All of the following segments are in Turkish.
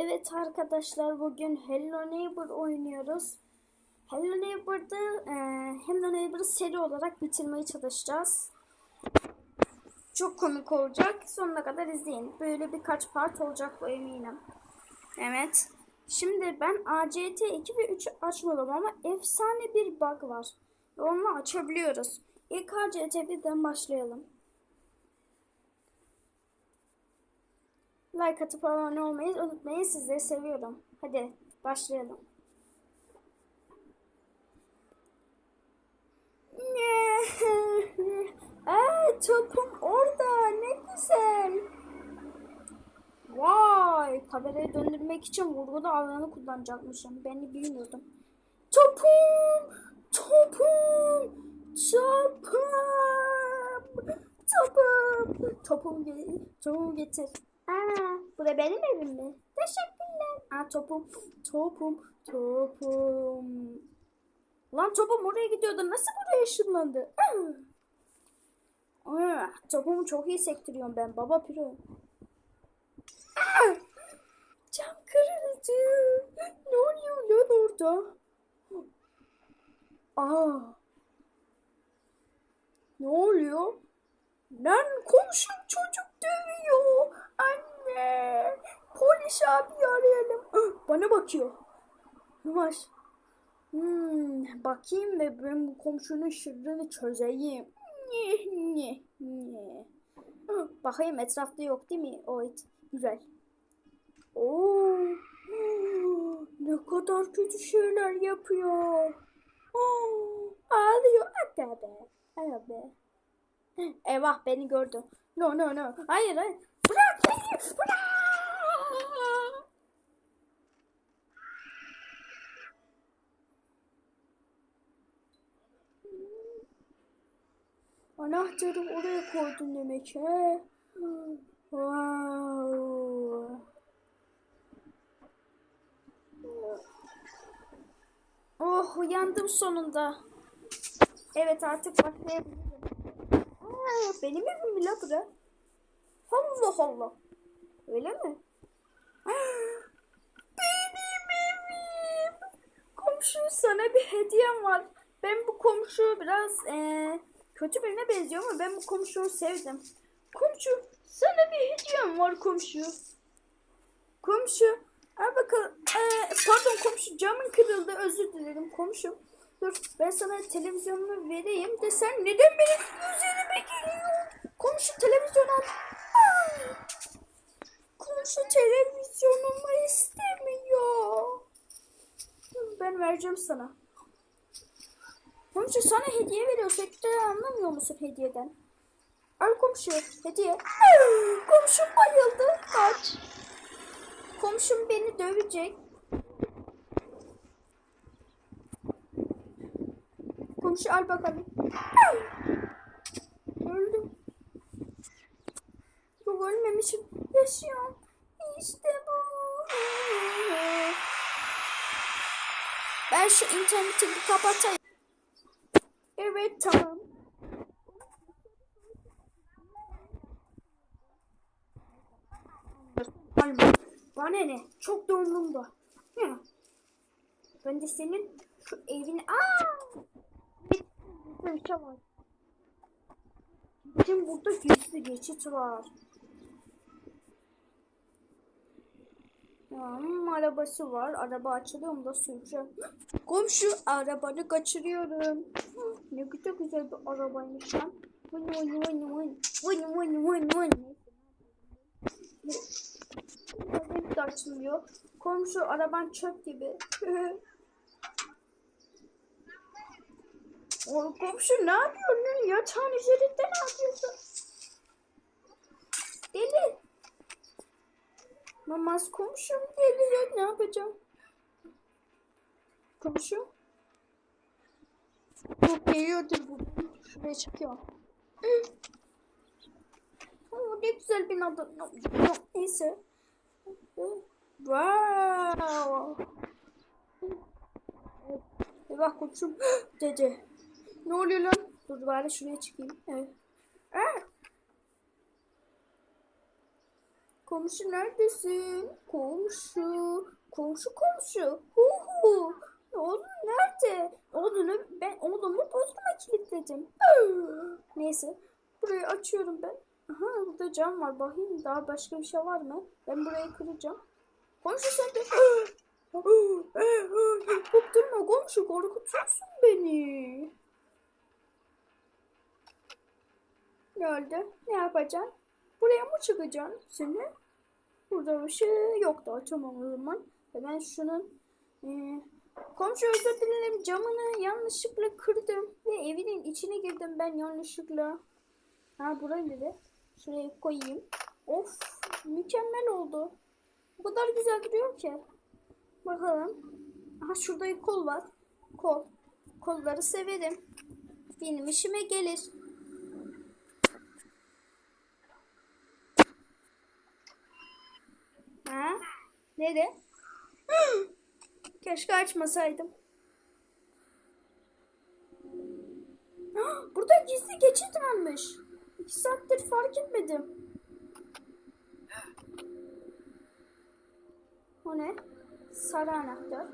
Evet arkadaşlar bugün Hello Neighbor oynuyoruz. Hello Neighbor'da e, Hello Neighbor'ı seri olarak bitirmeye çalışacağız. Çok komik olacak. Sonuna kadar izleyin. Böyle birkaç part olacak bu eminim. Evet. Şimdi ben ACT 2 ve 3'ü açmadım ama efsane bir bug var. Onu açabiliyoruz. İlk ACT 1'den başlayalım. Like atıp abone olmayı unutmayın. Sizleri seviyorum. Hadi başlayalım. Aa, topum orada. Ne güzel. Vay. Kamerayı döndürmek için vurgulu alanı kullanacakmışım. Beni bilmiyordum. Topum. Topum. Topum. Topum. Topum, topumu getir. Aa, bu da benim evim mi? Teşekkürler. Aa, topum. Topum. Topum. Lan topum oraya gidiyordu. Nasıl buraya ışınlandı? Aa, topumu çok iyi sektiriyorum ben. Baba piro. Aa, cam kırıldı. Ne oluyor lan orada? Aa. Ne oluyor? Lan komşum çocuk dövüyor. Anne. Polis abi arayalım. Bana bakıyor. Yavaş. Hmm, bakayım ve ben bu komşunun sırrını çözeyim. Bakayım etrafta yok değil mi? Evet. Güzel. Oo. Ne kadar kötü şeyler yapıyor. Oo, ağlıyor. Hadi be. Hadi be. Eyvah beni gördü. No no no. Hayır hayır. Anahtarı oraya koydun demek he. Wow. Oh uyandım sonunda. Evet artık başlayabilirim. Aa, benim evim mi la bura? Allah Allah. Öyle mi? Benim evim. Komşu sana bir hediyem var. Ben bu komşu biraz eee, kötü birine benziyor ama ben bu komşuyu sevdim. Komşu sana bir hediyem var komşu. Komşu al bakalım. Eee, pardon komşu camın kırıldı özür dilerim komşu. Dur ben sana televizyonumu vereyim de sen neden benim üzerime geliyorsun? Komşu televizyon al. Komşu televizyonumu istemiyor. Ben vereceğim sana. Komşu sana hediye veriyor. De anlamıyor musun hediyeden? Al komşu hediye. Komşum bayıldı. Kaç. Komşum beni dövecek. Komşu al bakalım. Yok ölmemişim. Yaşıyorum. İşte bu. Ben şu interneti bir kapatayım. Evet tamam. Bana ne? Çok dondum. Ben de senin şu evini... Aa! Burada bir şey var. Bizim burada gizli geçit var. Hmm, arabası var. Araba açılıyor da süreceğim. Komşu arabanı kaçırıyorum. Ne güzel güzel bir arabaymış lan. Vın vın vın vın. Vın vın vın vın. Neyse de açılmıyor. Komşu araban çöp gibi. O komşu ne yapıyorsun? Yatağın üzerinde ne yapıyorsun? Deli. Namaz komşum geliyor. Ne yapacağım? Komşu. Yok geliyordur bu. Şuraya çıkıyor. Oo, ne güzel bir adı. Neyse. Wow. Bak komşum dedi. Ne oluyor lan? Dur bari şuraya çıkayım. Evet. Aa! Komşu neredesin? Komşu. Komşu komşu. Hu hu. Oğlum nerede? Oğlunu ben oğlumu bozuma kilitledim. Neyse. Burayı açıyorum ben. Aha burada cam var. Bakayım daha başka bir şey var mı? Ben burayı kıracağım. Komşu sen de... Korkturma komşu korkutuyorsun beni. Ne oldu? Ne yapacaksın? Buraya mı çıkacaksın seni? Burada bir şey yok da tamam o zaman. Hemen şunun e, komşu özür dilerim camını yanlışlıkla kırdım ve evinin içine girdim ben yanlışlıkla. Ha burayı nere? Şuraya koyayım. Of mükemmel oldu. O kadar güzel duruyor ki. Bakalım. Aha şurada kol var. Kol. Kolları severim. Benim işime gelir. Ha? Nere? Keşke açmasaydım. Burada gizli geçit varmış. İki saattir fark etmedim. O ne? Sarı anahtar.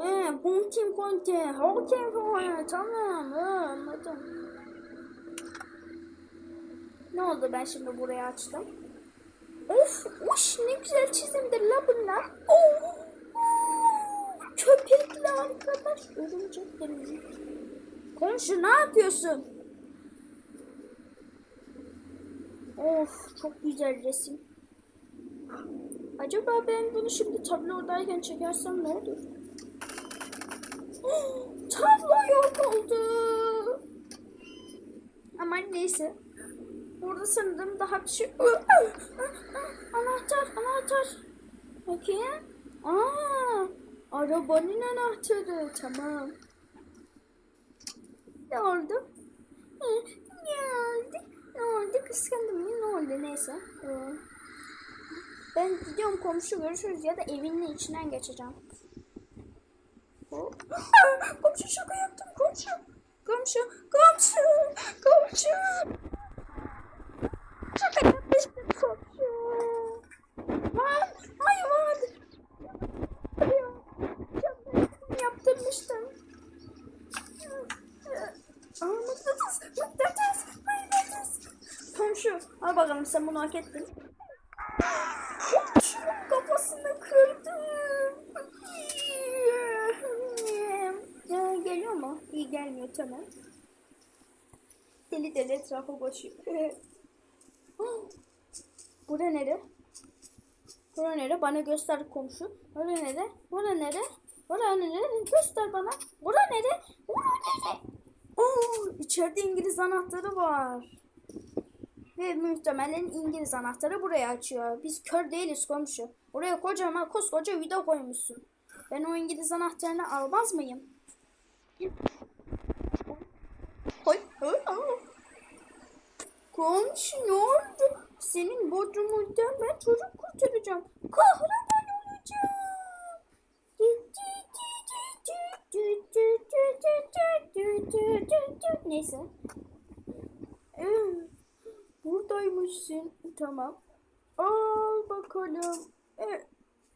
He, Pontim Conte. Hakem Conte. Tamam. Anladım. Ne oldu ben şimdi burayı açtım? Of, uş ne güzel çizimdir la bunlar. Oh, köpekli arkadaş. Örümcek örümcek. Komşu ne yapıyorsun? Of çok güzel resim. Acaba ben bunu şimdi tablodayken çekersem ne olur? Tablo yok oldu. Ama neyse. Burada sanırım daha bir şey... Anahtar, anahtar. Bakayım. Aa, arabanın anahtarı. Tamam. Ne oldu? Ne oldu? Ne oldu? Kıskandım mı? Ne oldu? Neyse. Ee, ben gidiyorum komşu görüşürüz ya da evinin içinden geçeceğim. Komşu şaka yaptım komşu. Komşu, komşu, komşu. Şaka yapmıştım komşu. Lan hayvan. Yaptırmıştım. Aa mıknatıs, mıknatıs, mıknatıs. Komşu, al bakalım sen bunu hak ettin. Komşunun kafasını kırdım. Ya, geliyor mu? İyi gelmiyor tamam. Deli deli etrafa koşuyor. Bura nere? Bura nere? Bana göster komşu. Bura nere? Bura nere? Bura nere? Göster bana. Bura nere? Bura nere? Oo, içeride İngiliz anahtarı var. Ve muhtemelen İngiliz anahtarı buraya açıyor. Biz kör değiliz komşu. Oraya kocaman koskoca vida koymuşsun. Ben o İngiliz anahtarını almaz mıyım? Komşu ne oldu? Senin bodrumundan ben çocuk kurtaracağım. Kahraman olacağım. Neyse. Ee, Buradaymışsın. Tamam. Al bakalım. Ee,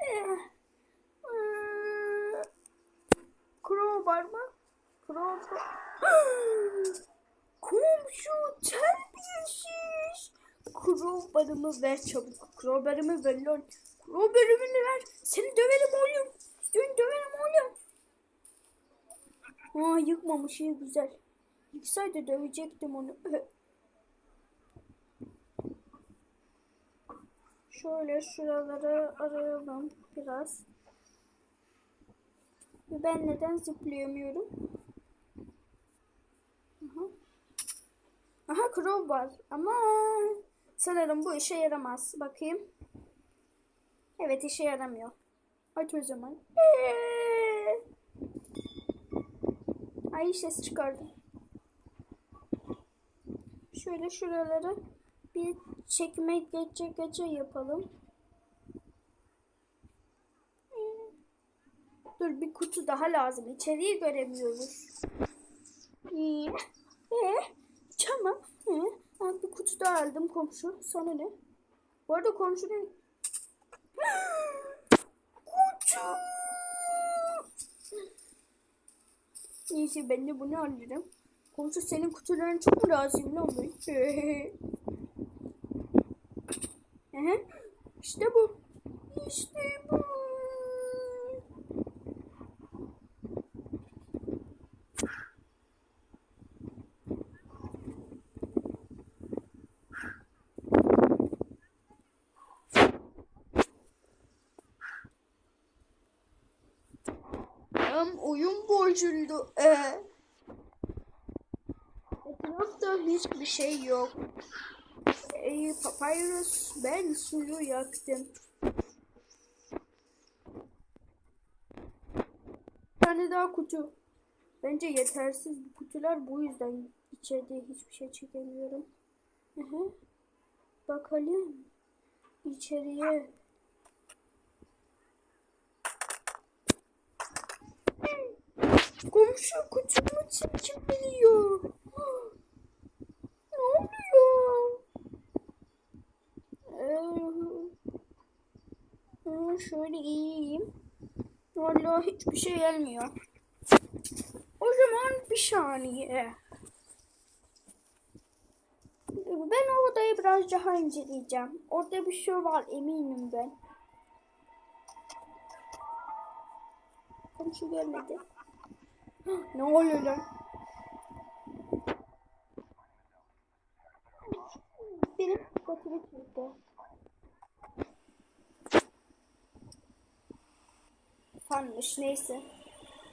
eh, ee, Crowbar mı? Crowbar. Komşu terbiyesiz. Crowbar'ımı ver çabuk. Crowbar'ımı ver lan. Crowbar'ımı ver. Seni döverim oğlum. Seni döverim oğlum. Aa yıkmamış iyi güzel. Yıksaydı dövecektim onu. Şöyle şuraları arayalım biraz. Ben neden zıplayamıyorum? Aha. Aha crowbar ama sanırım bu işe yaramaz. Bakayım. Evet işe yaramıyor. Aç o zaman. Ee! Ay ses çıkardım. Şöyle şuraları bir çekme gece gece yapalım. Ee, Dur bir kutu daha lazım. İçeriği göremiyoruz. Ee, ee, tamam. Ben bir kutu daha aldım komşu. Sana ne? Bu arada komşunun... Kutu! Neyse ben de bunu alırım. Komşu senin kutuların çok mu ben? Hı hı. İşte bu. İşte bu. Hem oyun bozuldu. Ee. Etrafta hiçbir şey yok. Ey papyrus ben suyu yaktım. Bir tane daha kutu. Bence yetersiz bu kutular bu yüzden içeride hiçbir şey çekemiyorum. Hı hı. Bakalım içeriye. Komşu kutumu kim biliyor? Ne oluyor? Ee, şöyle iyiyim. Vallahi hiçbir şey gelmiyor. O zaman bir saniye. Ben o odayı biraz daha inceleyeceğim. Orada bir şey var eminim ben. Komşu gelmedi. Ne oluyor lan? Benim dikkatimi çekti. Fanmış neyse.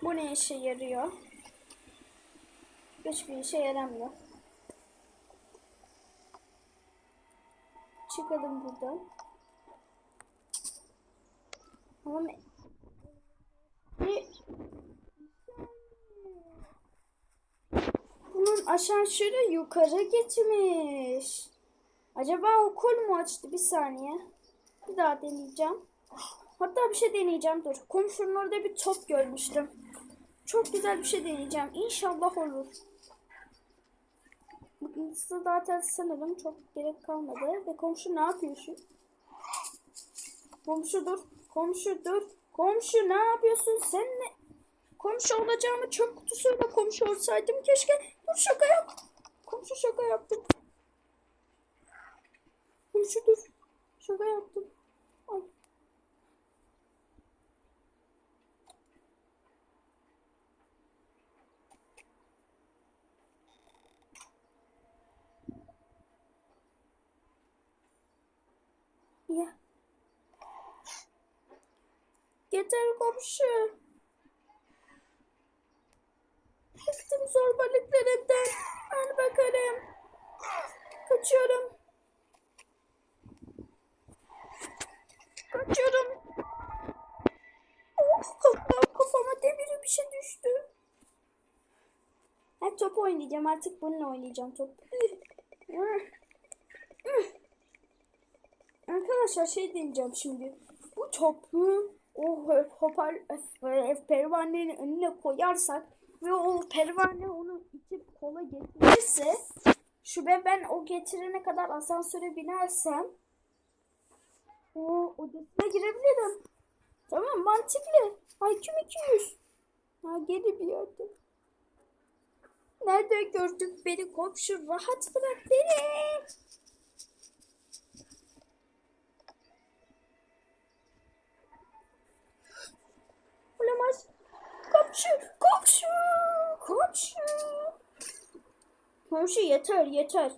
Bu ne işe yarıyor? Hiçbir işe yaramıyor. Çıkalım buradan. Ama ne? Ne? Bunun asansörü yukarı gitmiş. Acaba okul mu açtı? Bir saniye. Bir daha deneyeceğim. Hatta bir şey deneyeceğim. Dur. Komşunun orada bir top görmüştüm. Çok güzel bir şey deneyeceğim. İnşallah olur. Mıknatısı zaten sanırım çok gerek kalmadı. Ve komşu ne yapıyorsun? Komşu dur. Komşu dur. Komşu ne yapıyorsun? Sen ne? Komşu olacağımı çöp kutusuyla komşu olsaydım keşke. Dur şaka yap. Komşu şaka yaptım. Komşu dur. Şaka yaptım. Ay. Ya. Yeter komşu. Bıktım zorbalıklarından. Al bakalım. Kaçıyorum. Kaçıyorum. Of kafama, kafama demiri bir şey düştü. Ha, top oynayacağım artık bununla oynayacağım top. Arkadaşlar şey diyeceğim şimdi. Bu topu o hopar pervanenin önüne koyarsak ve o pervane onu itip kola getirirse şu ve ben o getirene kadar asansöre binersem o odasına girebilirim. Tamam mantıklı. IQ'm 200. Ha geri bir yerde. Nerede gördük beni komşu rahat bırak beni. Olamaz. Komşu, komşu, komşu. Komşu yeter, yeter.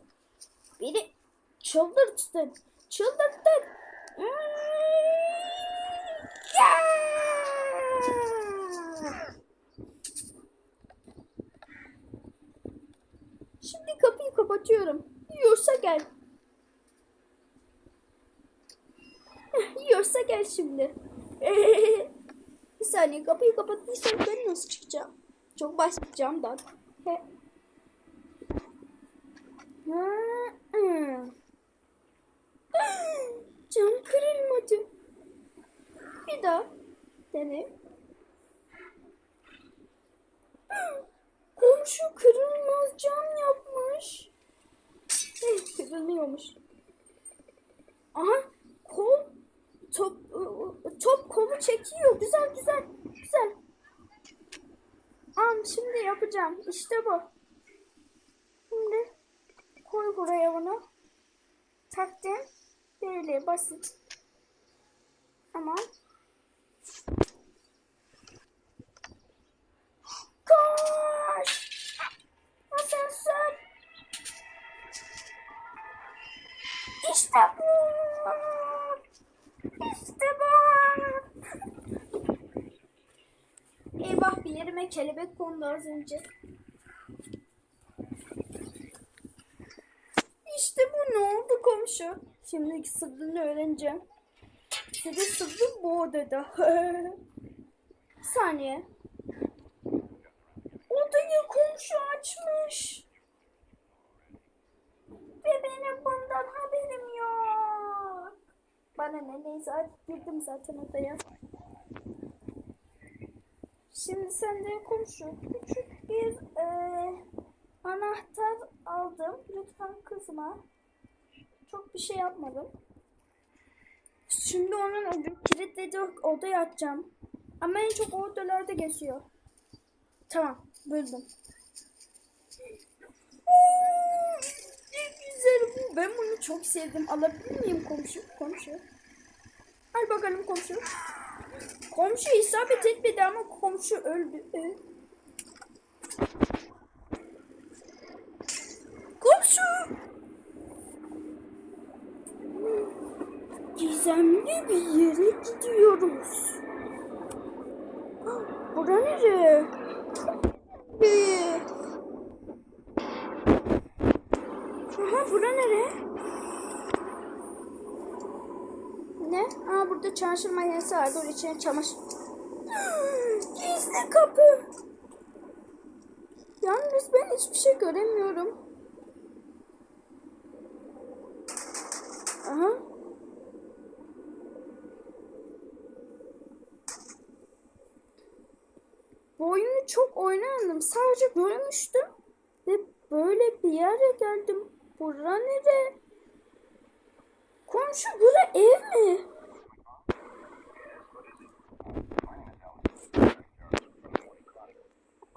Beni çıldırttın, çıldırttın. Şimdi kapıyı kapatıyorum. Yiyorsa gel. Yiyorsa gel şimdi. Saniye kapıyı kapattıysam ben nasıl çıkacağım? Çok basit camdan. Cam kırılmadı. Bir daha dene. Komşu kırılmaz cam yapmış. Eh, Kırılıyormuş. Aha Oo çekiyor. Güzel güzel. Güzel. Am şimdi yapacağım. İşte bu. Şimdi koy buraya bunu. Taktım. Böyle basit. Tamam. Koş! Asansör! İşte bu! İşte bu! Eyvah bir yerime kelebek kondu az önce. İşte bu ne oldu komşu? Şimdiki sırrını öğreneceğim. Senin sırrın bu odada. Bir saniye. Odayı komşu açmış. Ve benim bundan haberim yok. Bana ne neyse artık girdim zaten odaya. Şimdi sen de komşu küçük bir eee, anahtar aldım. Lütfen kızma. Çok bir şey yapmadım. Şimdi onun o kilitlediği odaya atacağım. Ama en çok o odalarda geçiyor. Tamam, buldum. Oo, Ne güzel bu. Ben bunu çok sevdim. Alabilir miyim komşu? Komşu. Al bakalım komşu. Komşu isabet etmedi ama komşu öldü. Ee, Komşu. Gizemli bir yere gidiyoruz. Bura nere? Aha bura nere? Ne? Aa burada çamaşır makinesi var. Dur içine çamaşır. Gizli kapı. Yalnız ben hiçbir şey göremiyorum. Aha. Bu oyunu çok oynamadım. Sadece görmüştüm. Ve böyle bir yere geldim. Bura nere? Komşu bura ev mi? Aa. Korkak.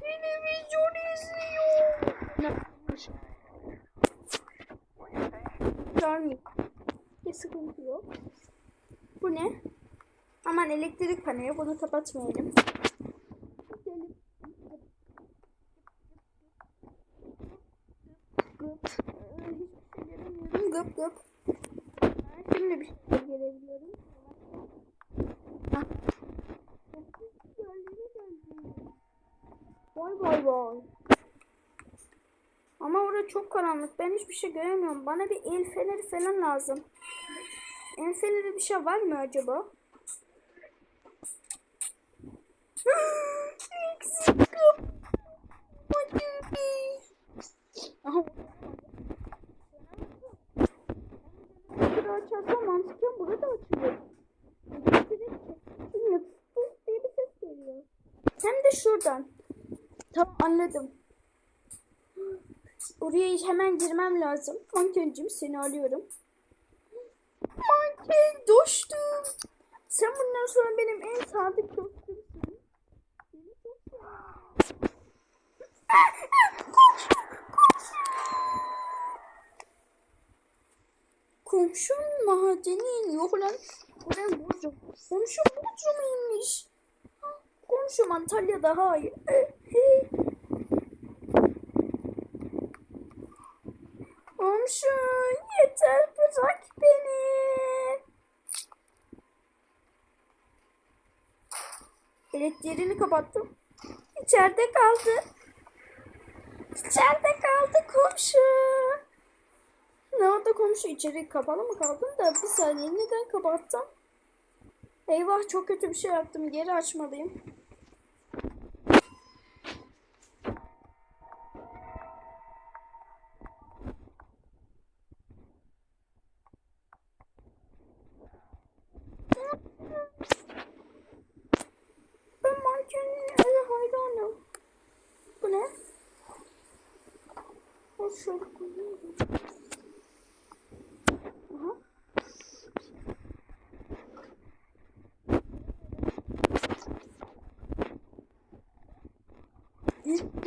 Televizyon izliyor. Ne? Görmüyor. Bir sıkıntı yok. Bu ne? Aman elektrik paneli. Bunu kapatmayalım. Gıp. Gıp Şimdi bir şey görebiliyorum. Ah. Vay vay vay. Ama orada çok karanlık. Ben hiçbir şey göremiyorum. Bana bir el feneri falan lazım. El feneri bir şey var mı acaba? Eksik kapı. Aha. Burada açarsam mantıken burada açılıyor. Bilmiyorum. Fıs diye. Hem de şuradan. Tamam anladım. Oraya hemen girmem lazım. Mankencim seni alıyorum. Manken dostum. Sen bundan sonra benim en sadık dostumsun. Çok seviyorum. Komşu, komşu. Komşum madeni yok lan. Buradan Bodrum. Komşum Bodrum'uymuş. Komşum Antalya'da hayır. Komşu yeter bırak beni. Elektriğini kapattım. İçeride kaldı. İçeride kaldı komşu. Ne oldu komşu içeri kapalı mı kaldın da bir saniye neden kapattım? Eyvah çok kötü bir şey yaptım geri açmalıyım. Ben mankenliğe hayranım. Bu ne? O Dur şöyle koyayım. Aha.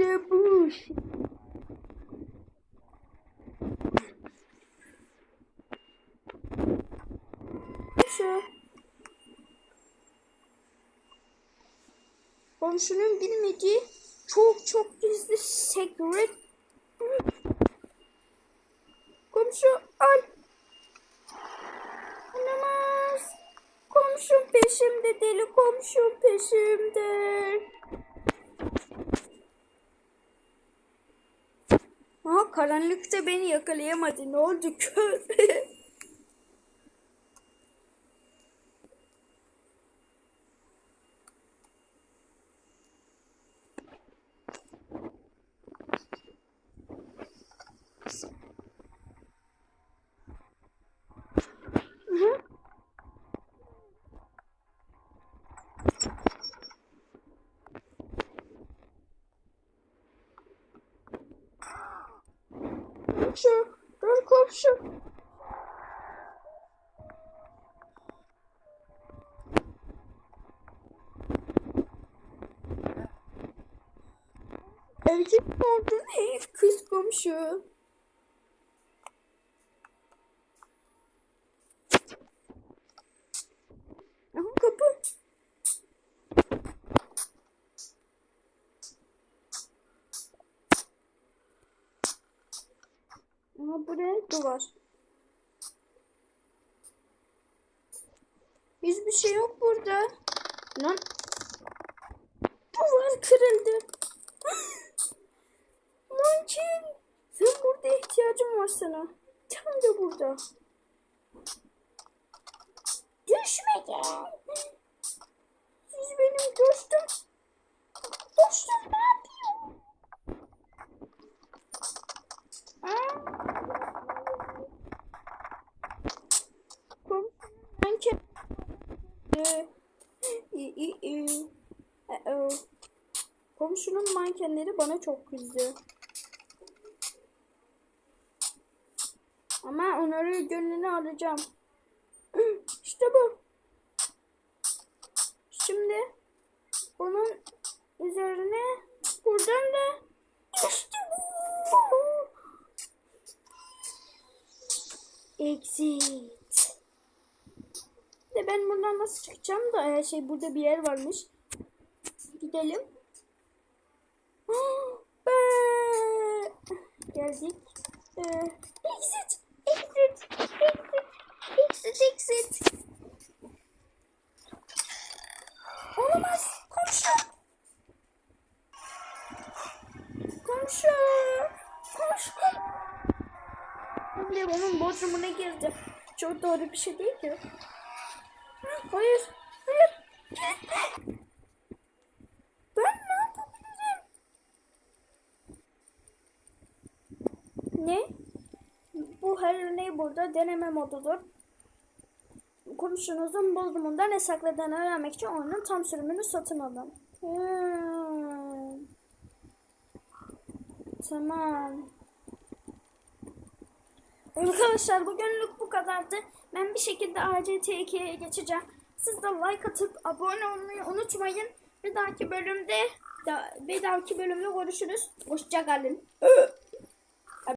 İşte bu. Şu. Komşunun bilmediği çok çok gizli secret. Komşu al. Olamaz. Komşum peşimde deli komşum peşimde. Aha karanlıkta beni yakalayamadı. Ne oldu kör? Hı? Komşu, mi oldun? Hey kız komşu. Aha kapı. Ama buraya duvar. Hiçbir şey yok burada. Lan. Duvar kırıldı. Manken. Sen burada ihtiyacım var sana. Tam da burada. Düşme gel. Siz benim dostum. Dostum ne? Komşunun mankenleri bana çok kızdı. Ama onları gönlünü alacağım. İşte bu. Şimdi bunun üzerine buradan da işte bu. Exit. De ben buradan nasıl çıkacağım da e, şey burada bir yer varmış. Gidelim. Geldik. Ee, exit. Exit. Exit. Exit. Exit. Olamaz. Komşu. Komşu. Bir de onun bodrumuna girdi. Çok doğru bir şey değil ki. Hayır. Hayır. Ben ne yapabilirim? Ne? Bu her ne burada deneme modudur. Komşunuzun bozdumundan ne sakladığını öğrenmek için onun tam sürümünü satın alın. Hmm. Tamam. Arkadaşlar bugünlük bu kadardı. Ben bir şekilde ACT2'ye geçeceğim. Siz de like atıp abone olmayı unutmayın. Bir dahaki bölümde bir dahaki bölümde görüşürüz. Hoşçakalın.